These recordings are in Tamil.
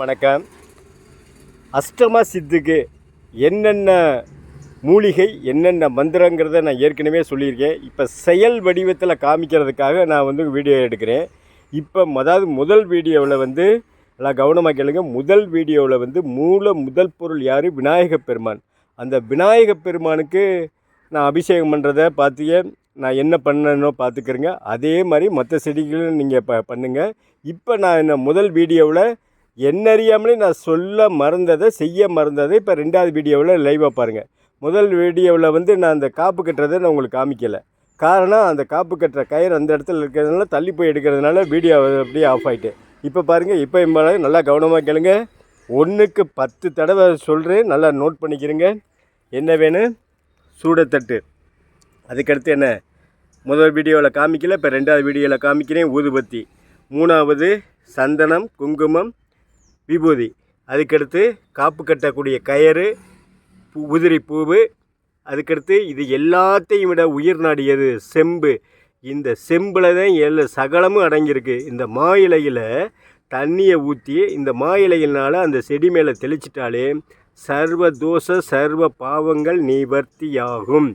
வணக்கம். அஷ்டமா சித்துக்கு என்னென்ன மூலிகை என்னென்ன மந்திரங்கிறத நான் ஏற்கனவே சொல்லியிருக்கேன். இப்போ செயல் வடிவத்தில் காமிக்கிறதுக்காக நான் வந்து வீடியோ எடுக்கிறேன். இப்போ அதாவது முதல் வீடியோவில் வந்து நல்லா கவனமாக கேளுங்க. முதல் வீடியோவில் வந்து மூல முதல் பொருள் யார்? விநாயக பெருமான். அந்த விநாயக பெருமானுக்கு நான் அபிஷேகம் பண்ணுறத பார்த்திய நான் என்ன பண்ணணும் பார்த்துக்கிறேங்க அதே மாதிரி மற்ற செடிகளும் நீங்கள் ப பண்ணுங்கள் இப்போ நான் என்ன முதல் வீடியோவில் என்னறியாமலே நான் சொல்ல மறந்ததை செய்ய மறந்ததை இப்போ ரெண்டாவது வீடியோவில் லைவாக பாருங்கள் முதல் வீடியோவில் வந்து நான் அந்த காப்பு கட்டுறதை நான் உங்களுக்கு காமிக்கலை. காரணம் அந்த காப்பு கட்டுற கயிறு அந்த இடத்துல இருக்கிறதுனால தள்ளி போய் எடுக்கிறதுனால வீடியோ அப்படியே ஆஃப் ஆகிட்டு இப்போ பாருங்கள் இப்போ இம்ம நல்லா கவனமாக கேளுங்க. ஒன்றுக்கு பத்து தடவை சொல்கிறேன் நல்லா நோட் பண்ணிக்கிறேங்க. என்ன வேணும் சூடத்தட்டு அதுக்கடுத்து என்ன? முதல் வீடியோவில் காமிக்கல இப்போ ரெண்டாவது வீடியோவில் காமிக்கிறேன் ஊதுபத்தி. மூணாவது சந்தனம் குங்குமம் விபூதி. அதுக்கடுத்து காப்பு கட்டக்கூடிய கயிறு உதிரி பூவு. அதுக்கடுத்து இது எல்லாத்தையும் விட உயிர் நாடியது செம்பு. இந்த செம்பில் தான் எல்லா சகலமும் அடங்கியிருக்கு. இந்த மா இலையில் தண்ணியை ஊற்றி இந்த மா இலையினால் அந்த செடி மேலே தெளிச்சிட்டாலே சர்வ தோஷ சர்வ பாவங்கள் நிவர்த்தியாகும்.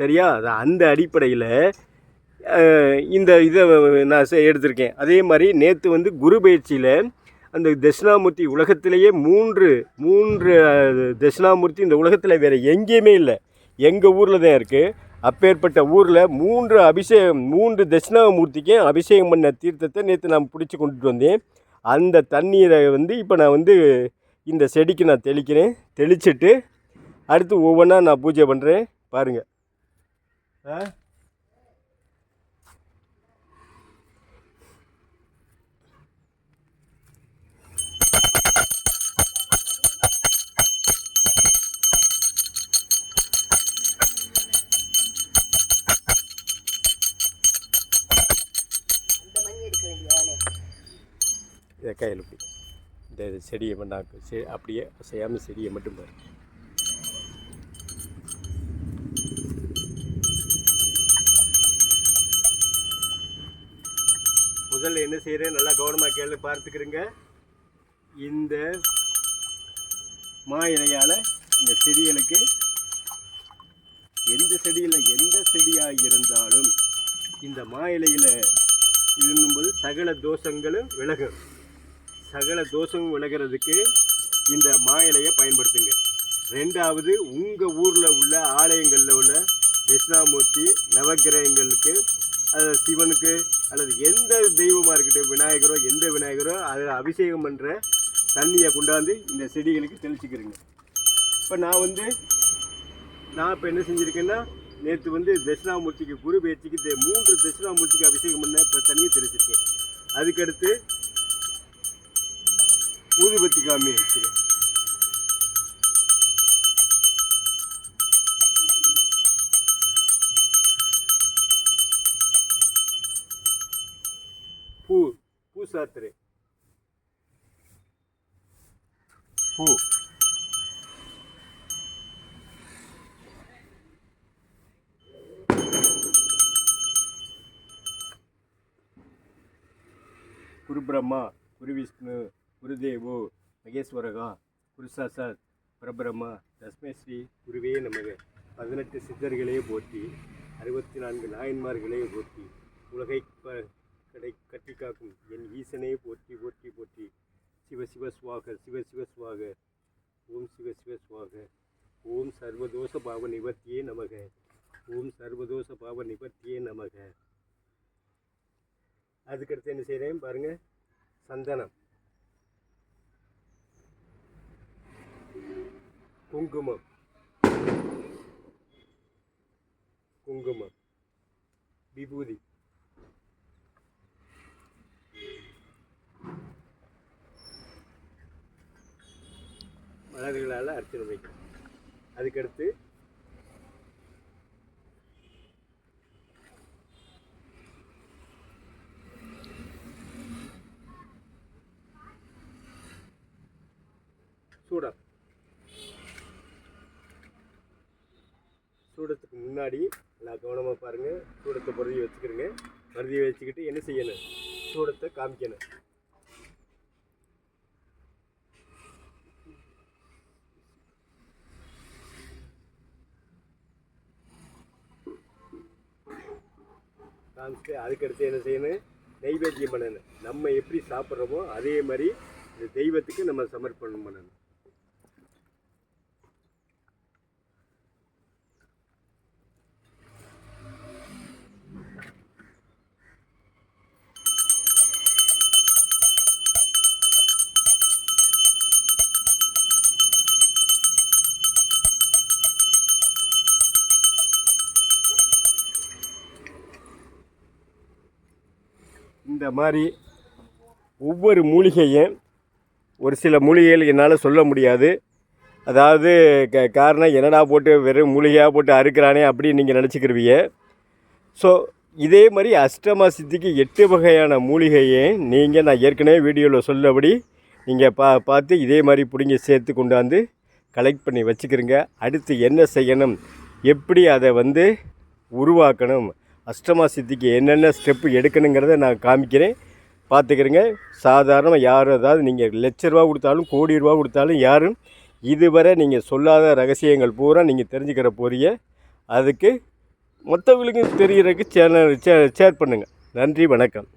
சரியா? அது அந்த அடிப்படையில் இந்த இதை நான் எடுத்திருக்கேன். அதே மாதிரி நேற்று வந்து குரு பயிற்சியில் அந்த தட்சிணாமூர்த்தி உலகத்திலேயே மூன்று மூன்று தட்சிணாமூர்த்தி இந்த உலகத்தில் வேறு எங்கேயுமே இல்லை. எங்கள் ஊரில் தான் இருக்குது அப்பேற்பட்ட ஊரில் மூன்று அபிஷேகம் மூன்று தட்சிணாமூர்த்திக்கும் அபிஷேகம் பண்ண தீர்த்தத்தை நேற்று நான் பிடிச்சி கொண்டுட்டு வந்தேன். அந்த தண்ணீரை வந்து இப்போ நான் வந்து இந்த செடிக்கு நான் தெளிக்கிறேன். தெளிச்சிட்டு அடுத்து ஒவ்வொன்றா நான் பூஜை பண்ணுறேன் பாருங்கள் ஆ? இதை கையில் இப்படி இந்த இது செடியை பண்ணாக்கு செ அப்படியே செய்யாமல் செடியை மட்டும் பாரு. முதல்ல என்ன செய்கிறேன் நல்லா கவனமாக கேள்வி பார்த்துக்கிறேங்க. இந்த மா இலையால் இந்த செடிகளுக்கு எந்த செடியில் எந்த செடியாக இருந்தாலும் இந்த மா இலையில் இருந்தும்போது சகல தோஷங்களும் விலகும். சகல தோஷமும் விலகிறதுக்கு இந்த மா இலையை பயன்படுத்துங்க. ரெண்டாவது உங்கள் ஊரில் உள்ள ஆலயங்களில் உள்ள தட்சிணாமூர்த்தி நவக்கிரகங்களுக்கு அல்லது சிவனுக்கு அல்லது எந்த தெய்வமாக இருக்கட்டும் விநாயகரோ எந்த விநாயகரோ அதில் அபிஷேகம் பண்ணுற தண்ணியை கொண்டாந்து இந்த செடிகளுக்கு தெளிச்சுக்கிறேங்க இப்போ நான் வந்து நான் இப்போ என்ன செஞ்சுருக்கேன்னா நேற்று வந்து தட்சிணாமூர்த்திக்கு குரு பேச்சுக்கு மூன்று தட்சிணாமூர்த்திக்கு அபிஷேகம் பண்ண இப்போ தண்ணியை தெளிச்சிருக்கேன். அதுக்கடுத்து ஊதுபத்தி காமி வச்சுருக்கேன் பூ பூ சாத்துரு பூ. குரு பிரம்மா குரு விஷ்ணு குருதேவோ மகேஸ்வரகா குருசாசாத் பரபிரம்மா தஸ்மை ஸ்ரீ குருவே நமக. பதினெட்டு சித்தர்களே போற்றி அறுபத்தி நான்கு நாயன்மார்களே போற்றி உலகை ப- கடை கட்டி காக்கும் என் ஈசனே போற்றி போற்றி போற்றி. சிவ சிவ சுவாக சிவ சிவ சுவாக. ஓம் சிவ சிவ சுவாக. ஓம் சர்வதோஷ பாவ நிவர்த்தியே நமக. ஓம் சர்வதோஷ பாவ நிவர்த்தியே நமக. அதுக்கடுத்து என்ன செய்கிறேன் பாருங்கள் சந்தனம். குங்குமம். குங்குமம். விபூதி. மலர்களால் அர்ச்சனை வைக்கணும் அதுக்கடுத்து சூடம். சூடத்துக்கு முன்னாடி நல்லா கவனமாக பாருங்கள் சூடத்தை பருதி வச்சுக்கிடுங்க பருதி வச்சுக்கிட்டு என்ன செய்யணும்? சூடத்தை காமிக்கணும். காமிச்சுட்டு அதுக்கடுத்து என்ன செய்யணும்? நைவேத்தியம் பண்ணணும். நம்ம எப்படி சாப்பிட்றோமோ அதே மாதிரி இந்த தெய்வத்துக்கு நம்ம சமர்ப்பணம் பண்ணணும். இந்த மாதிரி ஒவ்வொரு மூலிகையும் ஒரு சில மூலிகைகள் என்னால் சொல்ல முடியாது. அதாவது க காரணம் என்னடா போட்டு வெறும் மூலிகையாக போட்டு அறுக்கிறானே அப்படின்னு நீங்கள் நினச்சிக்கிருவீங்க. ஸோ இதே மாதிரி அஷ்டமா சித்திக்கு எட்டு வகையான மூலிகையை நீங்கள் நான் ஏற்கனவே வீடியோவில் சொல்லபடி நீங்கள் பா பார்த்து இதே மாதிரி பிடிங்கி சேர்த்து கொண்டாந்து கலெக்ட் பண்ணி வச்சுக்கிறீங்க அடுத்து என்ன செய்யணும்? எப்படி அதை வந்து உருவாக்கணும்? அஷ்டமா சித்திக்கு என்னென்ன ஸ்டெப்பு எடுக்கணுங்கிறத நான் காமிக்கிறேன். பார்த்துக்கிறேங்க. சாதாரணமாக யாரும் அதாவது நீங்கள் லட்ச ரூபா கொடுத்தாலும் கோடி ரூபா கொடுத்தாலும் யாரும் இதுவரை நீங்கள் சொல்லாத ரகசியங்கள் பூரா நீங்கள் தெரிஞ்சுக்கிற போறிய அதுக்கு மற்றவங்களுக்கும் தெரிகிறதுக்கு சேனல் ஷேர் பண்ணுங்கள் நன்றி வணக்கம்.